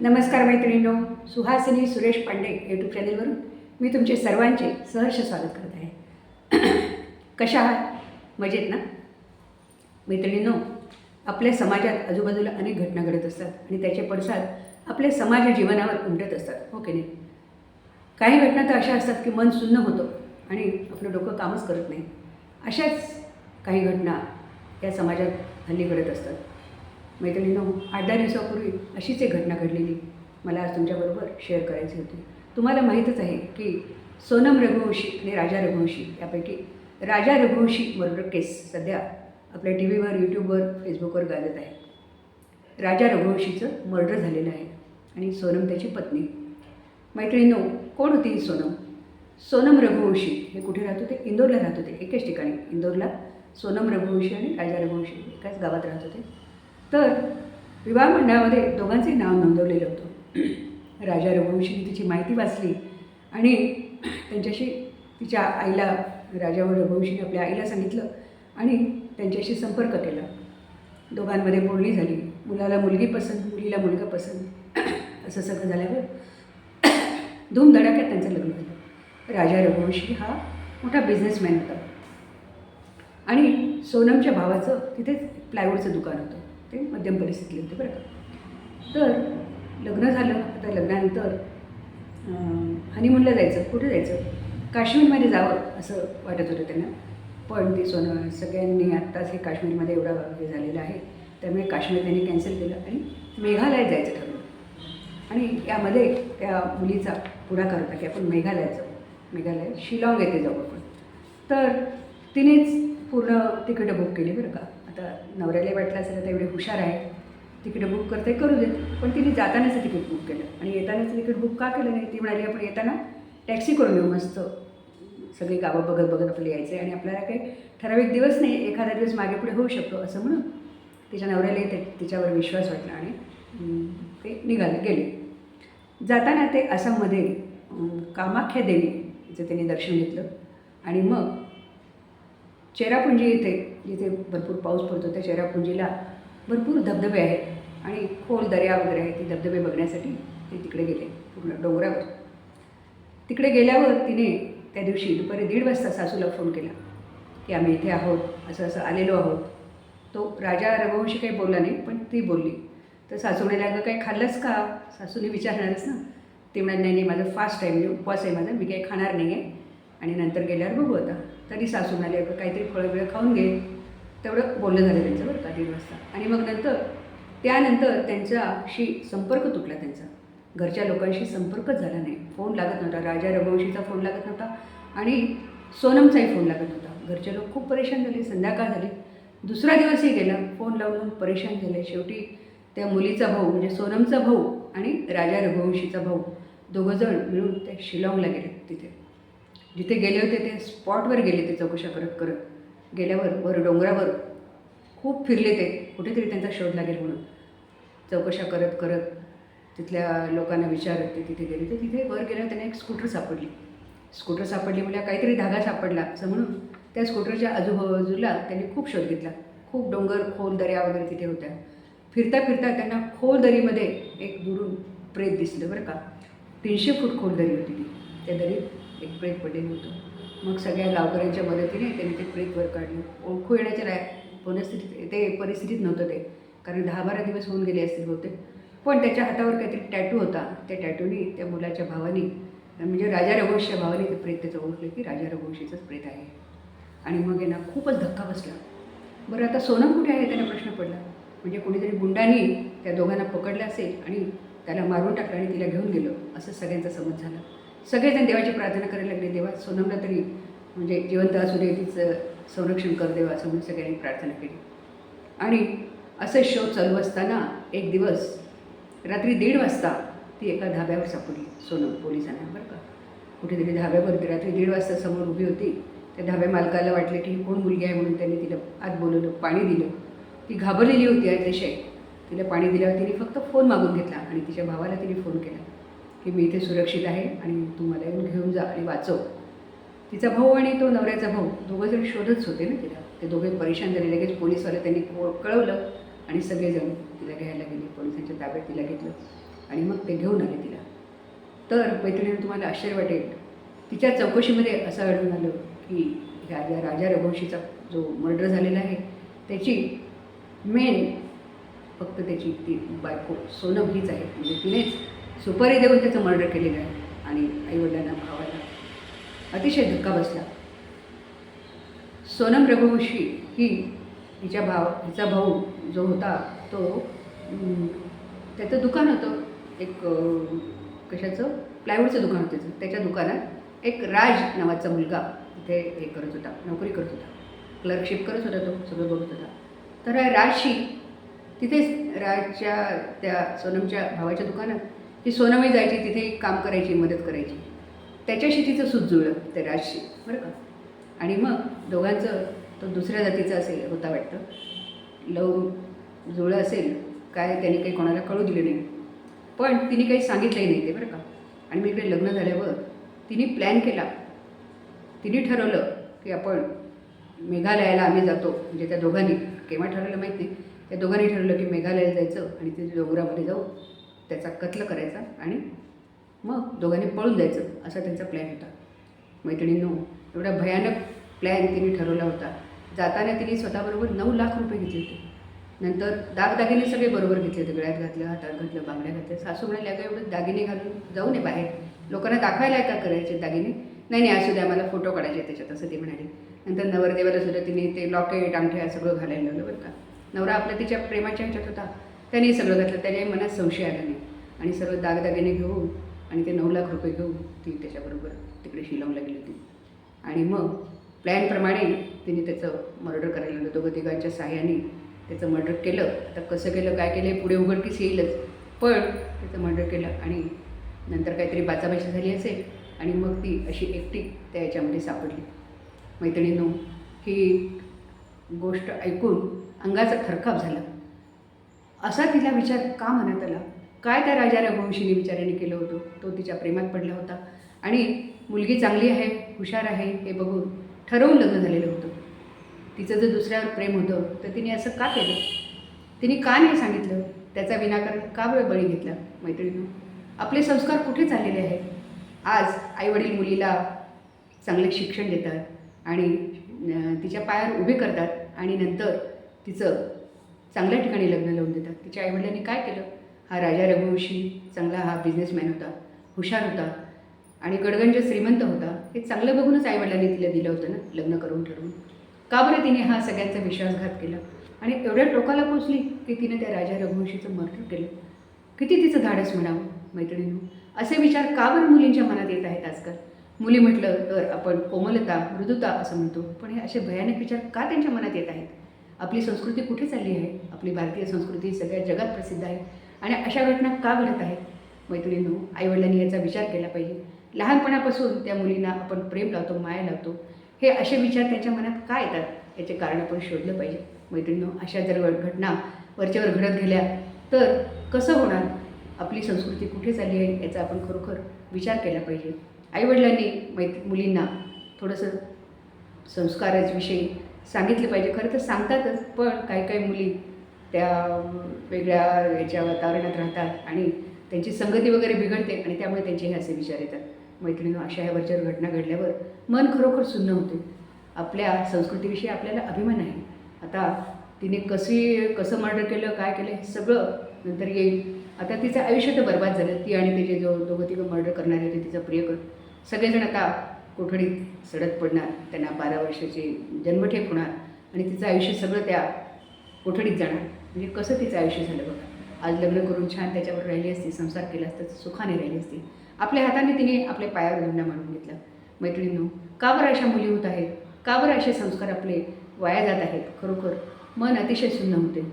नमस्कार मैत्रिणींनो सुहासिनी सुरेश पांडे यूट्यूब चॅनेलवरून मी तुमचे सर्वांचे सहर्ष स्वागत करत आहे. कशा आहात? मजेत ना? मैत्रिणींनो आपल्या समाजात आजूबाजूला अनेक घटना घडत असतात आणि त्याचे पडसाद आपल्या समाज जीवनावर उमटत असतात हो की नाही? काही घटना तर अशा असतात की मन सुन्न होतं आणि आपलं डोकं कामच करत नाही. अशाच काही घटना या समाजात हल्ली घडत असतात. मैत्रिणीनो आठ दहा दिवसापूर्वी अशीच एक घटना घडलेली. मला आज तुमच्याबरोबर शेअर करायची होती. तुम्हाला माहीतच आहे की सोनम रघुवंशी आणि राजा रघुवंशी यापैकी राजा रघुवंशी मर्डर केस सध्या आपल्या टी व्हीवर यूट्यूबवर फेसबुकवर गाजत आहे. राजा रघुवंशीचं मर्डर झालेलं आहे आणि सोनम त्याची पत्नी. मैत्रिणीनो कोण होती सोनम? सोनम रघुवंशी हे कुठे राहत होते? इंदोरला राहत होते. एकेच ठिकाणी. इंदोरला सोनम रघुवंशी आणि राजा रघुवंशी एकाच गावात राहत होते. तर विवाह मंडळामध्ये दोघांचे नाव नोंदवलेलं होतं. राजा रघुवंशीने तिची माहिती वाचली आणि त्यांच्याशी तिच्या आईला राजा रघुवंशीने आपल्या आईला सांगितलं आणि त्यांच्याशी संपर्क केला. दोघांमध्ये बोलणी झाली. मुलाला मुलगी पसंत मुलीला मुलगा पसंत असं सगळं झाल्यावर धूमधडाक्यात त्यांचं लग्न झालं. राजा रघुवंशी हा मोठा बिझनेसमॅन होता. आणि सोनमच्या भावाचं तिथेच प्लायवूडचं दुकान होतं. ते मध्यम परिस्थितीतले होते बरं का. तर लग्न झालं आता लग्नानंतर हनीमूनला जायचं कुठे जायचं? काश्मीरमध्ये जावं असं वाटत होतं त्यांना. पण ती सोनं सगळ्यांनी आत्ताच हे काश्मीरमध्ये एवढा हे झालेलं आहे. त्यामुळे काश्मीर त्यांनी कॅन्सल केलं आणि मेघालयात जायचं ठरवलं. आणि यामध्ये त्या मुलीचा पुढाकार होता की आपण मेघालयात जाऊ. मेघालय शिलाँग येथे जाऊ आपण. तर तिनेच पूर्ण तिकीटं बुक केली बरं का. आता नवऱ्याला वाटलं असेल आता एवढे हुशार आहे तिकीटं बुक करते करू देत पण तिने जातानाचं तिकीट बुक केलं. आणि येतानाचं तिकीट बुक का केलं नाही? ती म्हणाली आपण येताना टॅक्सी करून येऊ मस्त. सगळी गावं बघत बघत आपलं यायचं आणि आपल्याला काही ठराविक दिवस नाही एखादा दिवस मागे पुढे होऊ शकतो असं म्हणून तिच्या नवऱ्यालाही ते तिच्यावर विश्वास वाटला आणि ते निघाले गेले. जाताना ते आसाममध्ये कामाख्या देवीचं त्यांनी दर्शन घेतलं. आणि मग चेरापुंजी इथे जिथे भरपूर पाऊस पडतो त्या चेरापुंजीला भरपूर धबधबे आहेत. आणि खोल दर्या वगैरे आहे ती धबधबे बघण्यासाठी ते तिकडे गेले पूर्ण डोंगरावर. तिकडे गेल्यावर तिने त्या दिवशी दुपारी दीड वाजता सासूला फोन केला की आम्ही इथे आहोत असं असं आलेलो आहोत. तो राजा रघुवंशी काही बोलला नाही पण ती बोलली. तर सासू म्हणाले अगं काही खाल्लंच का? सासूने विचारणारच ना. ते म्हणाले नाही नाही माझं फास्ट आहे म्हणजे उपवास आहे माझा मी काही खाणार नाही आहे आणि नंतर गेल्यावर बघू आता. तरी सासू म्हणाले अगं काहीतरी फळं बिळं खाऊन घे. तेवढं बोलणं झालं त्यांचं बरं का दीड वाजता. आणि मग नंतर त्यानंतर त्यांच्याशी संपर्क तुटला त्यांचा. घरच्या लोकांशी संपर्कच झाला नाही. फोन लागत नव्हता. राजा रघुवंशीचा फोन लागत नव्हता. आणि सोनमचाही फोन लागत नव्हता. घरचे लोक खूप परेशान झाले. संध्याकाळ झाली. दुसरा दिवसही गेला. फोन लावून परेशान झाले. शेवटी त्या मुलीचा भाऊ म्हणजे सोनमचा भाऊ आणि राजा रघुवंशीचा भाऊ दोघंजण मिळून ते शिलाँगला गेले तिथे. जिथे गेले होते ते स्पॉटवर गेले ते चौकशा करत करत. गेल्यावर वर डोंगरावर खूप फिरले ते. कुठेतरी त्यांचा शोध लागेल म्हणून. चौकशा करत करत तिथल्या लोकांना विचारत ते तिथे गेले. तर तिथे वर गेल्यावर त्यांना एक स्कूटर सापडली. स्कूटर सापडली म्हणजे काहीतरी धागा सापडला असं म्हणून त्या स्कूटरच्या आजूबाजूला त्यांनी खूप शोध घेतला. खूप डोंगर खोल दऱ्या वगैरे तिथे होत्या. फिरता फिरता त्यांना खोल दरीमध्ये एक दुरून प्रेत दिसलं बरं का. तीनशे फूट खोल दरी होती ती. त्या दरीत एक प्रेत पडलेलं होतं. मग सगळ्या गावकऱ्यांच्या मदतीने त्यांनी ते प्रेतवर काढलं. ओळखू येण्याच्या राय परिस्थितीत ते परिस्थितीत नव्हतं ते. कारण दहा बारा दिवस होऊन गेले असतील बहुतेक. पण त्याच्या हातावर काहीतरी टॅटू होता. त्या टॅटूनी त्या मुलाच्या भावानी म्हणजे राजा रघुवंशीच्या भावाने ते प्रेत त्याचं ओळखलं की राजा रघुवंशीचंच प्रेत आहे. आणि मग यांना खूपच धक्का बसला. बरं आता सोनम कुठे आहे? त्यांना प्रश्न पडला. म्हणजे कोणीतरी गुंडांनी त्या दोघांना पकडलं असेल आणि त्याला मारून टाकलं आणि तिला घेऊन गेलं. असं सगळ्यांचा समज झाला. सगळेजण देवाची प्रार्थना करायला लागले. देवा सोनमला तरी म्हणजे जिवंत असू दे तिचं संरक्षण कर देवा असं म्हणून सगळ्यांनी प्रार्थना केली. आणि असे शो चालू असताना एक दिवस रात्री दीड वाजता ती एका धाब्यावर सापडली सोनम पोलिसांना बरं का. कुठेतरी धाब्यावर ती रात्री दीड वाजता समोर उभी होती. त्या धाब्या मालकाला वाटलं की ही कोण मुलगी आहे म्हणून त्यांनी तिला आत बोलवलं पाणी दिलं. ती घाबरलेली होती अतिशय. तिला पाणी दिल्यावर तिने फक्त फोन मागून घेतला आणि तिच्या भावाला तिने फोन केला. की मी इथे सुरक्षित आहे आणि तू मला येऊन घेऊन जा आणि वाचव. तिचा भाऊ आणि तो नवऱ्याचा भाऊ दोघं जण शोधच होते ना तिला ते दोघे परेशान झाले. लगेच पोलीसवाले त्यांनी कळवलं आणि सगळेजण तिला घ्यायला गेले. पोलिसांच्या ताब्यात तिला घेतलं आणि मग ते घेऊन आले तिला. तर मैत्रिणीनं तुम्हाला आश्चर्य वाटेल. तिच्या चौकशीमध्ये असं आढळून आलं की ह्या ज्या राजा रघुवंशीचा जो मर्डर झालेला आहे त्याची मेन फक्त त्याची ती बायको सोनम हीच आहे. म्हणजे तिनेच सुपारी देऊन त्याचं मर्डर केलेलं आहे. आणि आईवडिलांना भावाला अतिशय धक्का बसला. सोनम रघुवंशी ही हिच्या भाव हिचा भाऊ जो होता तो त्याचं दुकान होतं. एक कशाचं? प्लायवूडचं दुकान होतं त्याचं. त्याच्या दुकानात एक राज नावाचा मुलगा तिथे हे करत होता नोकरी करत होता. क्लर्कशिप करत होता तो सगळं बघत होता. तर राजशी तिथेच राजच्या त्या सोनमच्या भावाच्या दुकानात ती सोनमही जायची तिथे काम करायची मदत करायची. त्याच्याशी तिचं सूत जुळलं त्या राजशी बरं का? आणि मग दोघांचं तो दुसऱ्या जातीचा असेल होता वाटतं. लव जुळं असेल काय त्याने काही कोणाला कळू दिलं नाही. पण तिने काही सांगितलंही नाही ते बरं का? आणि मग इकडे लग्न झाल्यावर तिने प्लॅन केला. तिने ठरवलं की आपण मेघालयाला आम्ही जातो. म्हणजे त्या दोघांनी केव्हा ठरवलं माहीत नाही. त्या दोघांनी ठरवलं की मेघालयाला जायचं आणि तिथे डोंगरामध्ये जाऊ. त्याचा कत्ल करायचा आणि मग दोघांनी पळून जायचं असा त्यांचा प्लॅन होता. मैत्रिणींनो एवढा भयानक प्लॅन तिने ठरवला होता. जाताना तिने स्वतःबरोबर नऊ लाख रुपये घेतले होते. नंतर दागदागिने सगळे बरोबर घेतले होते गळ्यात घातलं हातात घातलं बांगड्या घातल्या. सासू म्हणाल्या अगं एवढे दागिने घालून जाऊ नये बाहेर. लोकांना दाखवायला का करायचे दागिने? नाही नाही असू द्या मला फोटो काढायचे त्याच्यात असं ती म्हणाली. नंतर नवरदेवाला सुद्धा तिने ते लॉकेट अंगठ्या सगळं घालायला लावलं बरं का. नवरा आपल्या तिच्या प्रेमाच्या ह्याच्यात होता. त्याने सगळं घातलं त्याने मनात संशय आला नाही. आणि सर्व दागदागिने घेऊन आणि ते नऊ लाख रुपये घेऊन ती त्याच्याबरोबर तिकडे शिलाँगला गेली होती. आणि मग प्लॅनप्रमाणे तिने त्याचं मर्डर करायला लागलं दोघं तिघांच्या साह्याने त्याचं मर्डर केलं. आता कसं केलं काय केलं पुढे उघडकीस येईलच. पण त्याचं मर्डर केलं आणि नंतर काहीतरी बाचाबाची झाली असेल आणि मग ती अशी एकटी त्या याच्यामध्ये सापडली. मैत्रिणीनो ही गोष्ट ऐकून अंगाचा थरकाप झाला. असा तिला विचार का मनात आला? काय त्या राजा रघुवंशीने विचाराने केलं होतं? तो तिच्या प्रेमात पडला होता. आणि मुलगी चांगली आहे हुशार आहे हे बघून ठरवून लग्न झालेलं होतं. तिचं जर दुसऱ्यावर प्रेम होतं तर तिने असं का केलं? तिने का नाही सांगितलं? त्याचा विनाकारण का वेळ बळी घेतला मैत्रिणीनं? आपले संस्कार कुठे चाललेले आहेत? आज आईवडील मुलीला चांगले शिक्षण देतात आणि तिच्या पायावर उभे करतात आणि नंतर तिचं चांगल्या ठिकाणी लग्न लावून देतात. तिच्या आईवडिलांनी काय केलं? हा राजा रघुवंशी चांगला हा बिझनेसमॅन होता हुशार होता आणि गडगंज श्रीमंत होता. हे चांगलं बघूनच आईवडिलांनी तिला दिलं होतं ना लग्न करून ठरवून. का बरं तिने हा सगळ्यांचा विश्वासघात केला? आणि एवढ्या टोकाला पोचली की तिने त्या राजा रघुवंशीचं मर्डर केलं. किती तिचं धाडस म्हणावं मैत्रिणीनं? असे विचार का बरं मुलींच्या मनात येत आहेत आजकाल? मुली म्हटलं तर आपण कोमलता मृदुता असं म्हणतो पण हे असे भयानक विचार का त्यांच्या मनात येत आहेत? आपली संस्कृती कुठे चालली आहे? आपली भारतीय संस्कृती सगळ्या जगात प्रसिद्ध आहे. आणि अशा घटना का घडत आहेत? मैत्रिणींनो आईवडिलांनी याचा विचार केला पाहिजे. लहानपणापासून त्या मुलींना आपण प्रेम लावतो माया लावतो. हे असे विचार त्यांच्या मनात का येतात? याचे कारण आपण शोधलं पाहिजे. मैत्रिणींनो अशा जर घटना वरच्यावर घडत गेल्या तर कसं होणार? आपली संस्कृती कुठे चालली आहे याचा आपण खरोखर विचार केला पाहिजे. आईवडिलांनी मैत्री मुलींना थोडंसं संस्काराविषयी सांगितलं पाहिजे. खरं तर सांगतातच पण काही काही मुली त्या वेगळ्या याच्या वातावरणात राहतात आणि त्यांची संगती वगैरे बिघडते आणि त्यामुळे त्यांचे हे असे विचार येतात. मैत्रिणीनं अशा ह्या वरच्यावर घटना घडल्यावर मन खरोखर सुन्न होते. आपल्या संस्कृतीविषयी आपल्याला अभिमान आहे. आता तिने कशी कसं मर्डर केलं काय केलं हे सगळं नंतर येईल. आता तिचं आयुष्य तर बर्बाद झालं. ती आणि तिचे जो दोघं तिघं मर्डर करणारे होते तिचा प्रियकर सगळेजण आता कोठडीत सडत पडणार. त्यांना बारा वर्षाची जन्मठेप होणार आणि तिचं आयुष्य सगळं त्या कोठडीत जाणार. म्हणजे कसं तिचं आयुष्य झालं बघा? आज लग्न करून छान त्याच्यावर राहिली असती संसार केला असता तर सुखाने राहिली असती. आपल्या हाताने तिने आपल्या पायावर धंदा मांडून घेतला. मैत्रिणींनो का बरं अशा मुली होत आहेत? का बरं असे संस्कार आपले वाया जात आहेत? खरोखर मन अतिशय सुन्न होते.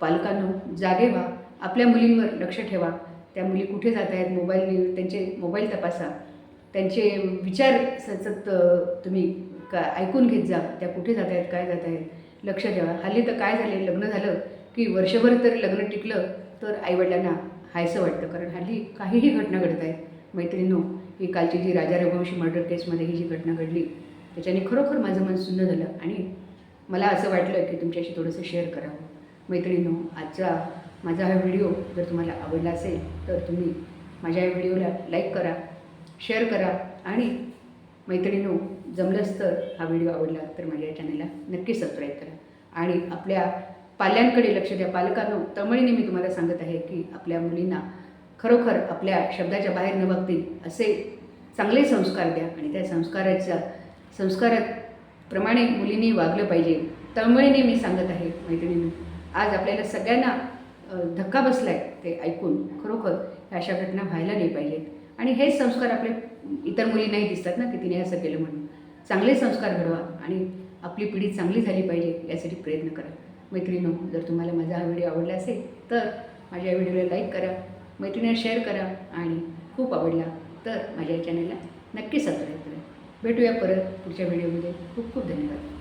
पालकांनो जागे व्हा. आपल्या मुलींवर लक्ष ठेवा. त्या मुली कुठे जात आहेत? मोबाईल त्यांचे मोबाईल तपासा. त्यांचे विचार सतत तुम्ही का ऐकून घेत जा. त्या कुठे जात आहेत? काय जात आहेत? लक्ष द्यावा. हल्ली तर काय झाले लग्न झालं की वर्षभर तरी लग्न टिकलं तर आईवडिलांना हायसं वाटतं. कारण हल्ली काहीही घटना घडत आहेत. मैत्रिणींनो ही कालची जी राजा रघुवंशी मर्डर केसमध्ये ही जी घटना घडली त्याच्याने खरोखर माझं मन सुन्न झालं. आणि मला असं वाटलं की तुमच्याशी थोडंसं शेअर करावं. मैत्रिणींनो आजचा माझा हा व्हिडिओ जर तुम्हाला आवडला असेल तर तुम्ही माझ्या या व्हिडिओला लाईक करा शेअर करा आणि मैत्रिणीनो जमलंच तर हा व्हिडिओ आवडला तर माझ्या चॅनलला नक्की सबस्क्राईब करा. आणि आपल्या पाल्यांकडे लक्ष द्या. पालकांनो तळमळीने मी तुम्हाला सांगत आहे की आपल्या मुलींना खरोखर आपल्या शब्दाच्या बाहेर न बघतील असे चांगले संस्कार द्या आणि त्या संस्काराच्या संस्काराप्रमाणे मुलींनी वागलं पाहिजे. तळमळीने मी सांगत आहे मैत्रिणींनी आज आपल्याला सगळ्यांना धक्का बसला आहे ते ऐकून खरोखर ह्या अशा घटना व्हायला नाही पाहिजेत. आणि हेच संस्कार आपले इतर मुली नाही दिसतात ना की तिने असं केलं म्हणून. चांगले संस्कार घडवा आणि आपली पिढी चांगली झाली पाहिजे यासाठी प्रयत्न करा. मैत्रिणीनो जर तुम्हाला माझा हा व्हिडिओ आवडला असेल तर माझ्या या व्हिडिओला लाईक करा मैत्रिणीला शेअर करा आणि खूप आवडला तर माझ्या या चॅनलला नक्की सबस्क्राईब करा. भेटूया परत पुढच्या व्हिडिओमध्ये. खूप खूप धन्यवाद.